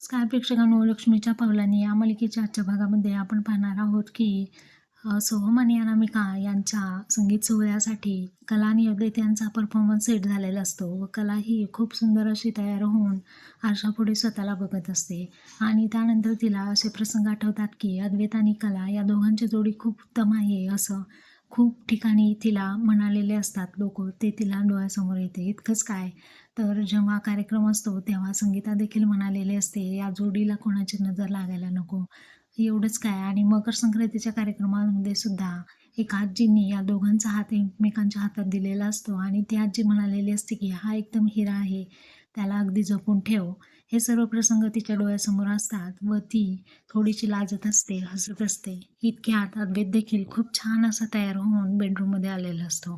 Sky प्रेक्षकांनो लक्ष्मीच्या पावलांनी या मालिकेच्या आजच्या भागामध्ये आपण पाहणार आहोत की सोहम आणि अनामिका यांच्या संगीत सोहळ्यासाठी कला आणि अद्वैत यांचा परफॉर्मन्स सेट झालेला असतो व कला ही खूप सुंदर अशी तयार होऊन आरशापुढे स्वतःला बघत असते. आणि त्यानंतर तिला असे प्रसंग आठवतात की अद्वैत आणि कला या दोघांची जोडी खूप उत्तम आहे असं खूप ठिकाणी तिला म्हणालेले असतात लोक ते तिला डोळ्यासमोर येते. इतकंच काय? तर जेव्हा कार्यक्रम असतो तेव्हा संगीता देखील म्हणालेले असते या जोडीला कोणाची नजर लागायला नको. एवढंच काय? आणि मकर संक्रांतीच्या कार्यक्रमामध्ये सुद्धा एक आजींनी या दोघांचा हात एकमेकांच्या हातात दिलेला असतो. आणि ती आजी म्हणालेली असते की हा एकदम हिरा आहे. त्याला अगदी जपून ठेव. हे सर्व प्रसंग तिच्या डोळ्यासमोर असतात व ती थोडीशी लाजत असते हसत असते. इतक्यात अद्वैत देखील खूप छान असा तयार होऊन बेडरूममध्ये आलेला असतो.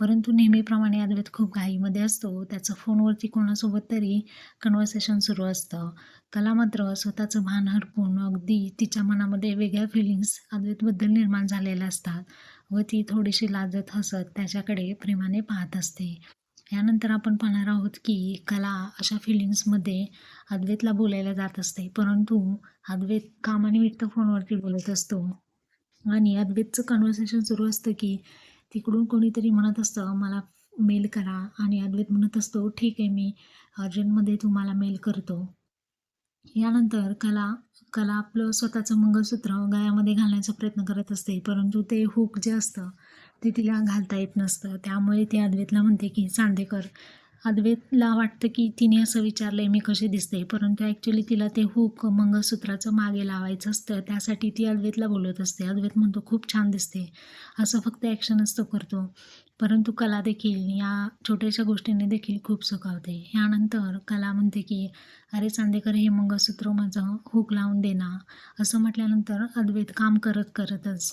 परंतु नेहमीप्रमाणे अद्वैत खूप घाईमध्ये असतो. त्याचं फोनवरती कोणासोबत तरी कन्व्हर्सेशन सुरू असतं. कला मात्र स्वतःचं भान हरपून अगदी तिच्या मनामध्ये वेगळ्या फिलिंग्स अद्वैतबद्दल निर्माण झालेल्या असतात व ती थोडीशी लाजत हसत त्याच्याकडे प्रेमाने पाहत असते. यानंतर आपण पाहणार आहोत की कला अशा फिलिंग्समध्ये अद्वैतला बोलायला जात असते. परंतु अद्वैत कामानिमित्त फोनवरती बोलत असतो. आणि अद्वैतचं कन्व्हर्सेशन सुरू असतं की तिकडून कोणीतरी म्हणत असतं मला मेल करा. आणि अद्वैत म्हणत असतो ठीक आहे मी अर्जंटमध्ये तुम्हाला मेल करतो. यानंतर कला कला आपलं स्वतःचं मंगळसूत्र गळ्यामध्ये घालण्याचा प्रयत्न करत असते. परंतु ते हुक जे असतं ते तिला घालता येत नसतं. त्यामुळे ती अद्वैतला म्हणते की चांदेकर अद्वैतला वाटतं की तिने असं विचारलं आहे मी कशी दिसते परंतु ॲक्च्युली तिला ते हुक मंगळसूत्राचं मागे लावायचं असतं. त्यासाठी ती अद्वैतला बोलत असते. अद्वैत म्हणतो खूप छान दिसते असं फक्त ॲक्शनच तो करतो. परंतु कला देखील या छोट्याशा गोष्टींनी देखील खूप सुखावते. ह्यानंतर कला म्हणते की अरे चांदेकर हे मंगळसूत्र माझं हुक लावून देना असं म्हटल्यानंतर अद्वैत काम करत करतच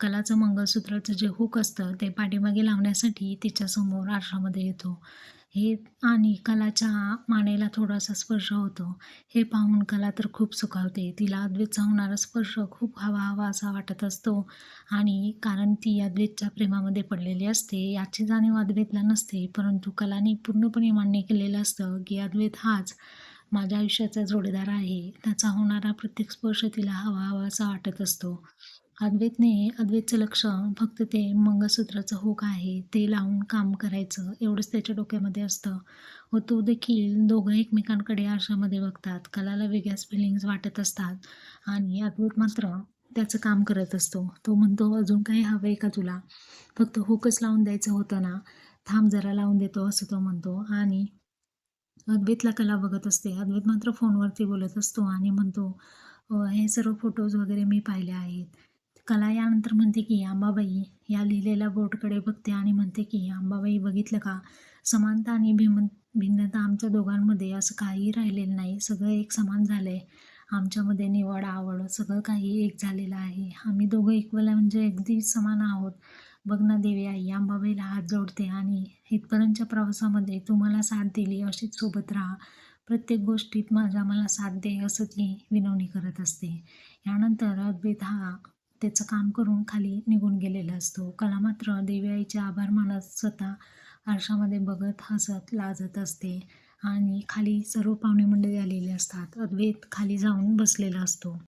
कलाचं मंगळसूत्राचं जे हुक असतं ते पाठीमागे लावण्यासाठी तिच्यासमोर आरशामध्ये येतो. हे आणि कलाच्या मानेला थोडासा स्पर्श होतो. हे पाहून कला तर खूप सुखावते. तिला अद्वैतचा होणारा स्पर्श खूप हवा हवा असा वाटत असतो. आणि कारण ती अद्वैतच्या प्रेमामध्ये पडलेली असते याची जाणीव अद्वैतला नसते. परंतु कलाने पूर्णपणे मान्य केलेलं असतं की अद्वैत हाच माझ्या आयुष्याचा जोडीदार आहे. त्याचा होणारा प्रत्येक स्पर्श तिला हवा हवा असा वाटत असतो. अद्वैतने अद्वैतचं लक्ष फक्त ते मंगळसूत्राचं हुक आहे ते लावून काम करायचं एवढंच त्याच्या डोक्यामध्ये असतं. व तो देखील दोघं एकमेकांकडे आरशामध्ये बघतात कलाला वेगळ्याच फिलिंग्स वाटत असतात. आणि अद्वैत मात्र त्याचं काम करत असतो. तो म्हणतो अजून काही हवं आहे का तुला? फक्त हुकच लावून द्यायचं होतं ना. थांब जरा लावून देतो असं तो म्हणतो. आणि अद्वैतला कला बघत असते. अद्वैत मात्र फोनवरती बोलत असतो आणि म्हणतो हे सर्व फोटोज वगैरे मी पाहिले आहेत. कला यानंतर म्हणते की अंबाबाई या लिहिलेल्या बोर्डकडे बघते आणि म्हणते की अंबाबाई बघितलं का? समानता आणि भिम भिन्नता आमच्या दोघांमध्ये असं काही राहिलेलं नाही. सगळं एक समान झालं आहे आमच्यामध्ये निवड आवड सगळं काही एक झालेलं आहे. आम्ही दोघं इक्वल म्हणजे अगदी समान आहोत. बघ ना देवी आई अंबाबाईला हात जोडते आणि इथपर्यंतच्या प्रवासामध्ये तुम्हाला साथ दिली अशीच सोबत राहा. प्रत्येक गोष्टीत माझ्या मला साथ दे असं ती विनवणी करत असते. यानंतर अद्वैत हा त्याचं काम करून खाली निघून गेलेला असतो. कला मात्र देवी आईचे आभार मानत स्वतः आरशामध्ये बघत हसत लाजत असते आणि खाली सर्व पाहुणे मंडळी आलेले असतात. अद्वैत खाली जाऊन बसलेला असतो.